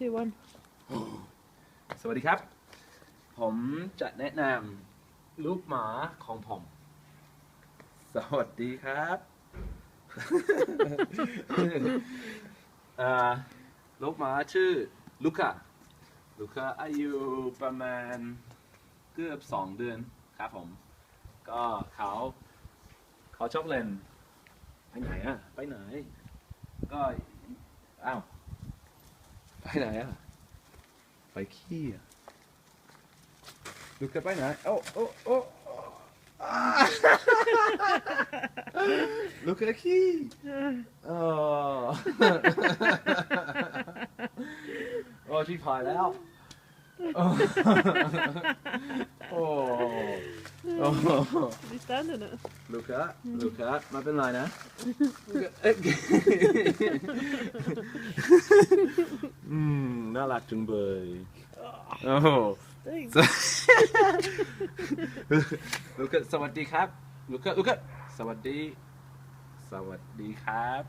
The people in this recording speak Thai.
two, one. สวัสดีครับ ผมจะแนะนำลูกหมาของผม สวัสดีครับเอ่อลูกหมาชื่อลูก้าลูก้าอายุประมาณเกือบสองเดือนครับผม ก็เขาเขาชอบเล่น ไปไหนอะไปไหน ก็ อ้าว ไปไหนอะไปขี้อะลูกจะไปไหนโอ้โอ้โอ้อ่าลูกจะขี้โอ้โอ้ที่พายแล้ว โอ้โอ้โอ้ Is he standing it? ลูกอะลูกอะไมาเป็นไรนะ น่ารักจังเลยโอ้ Thanks. ลูกอะสวัสดีครับ ลูกอะลูกอะสวัสดี สวัสดีครับ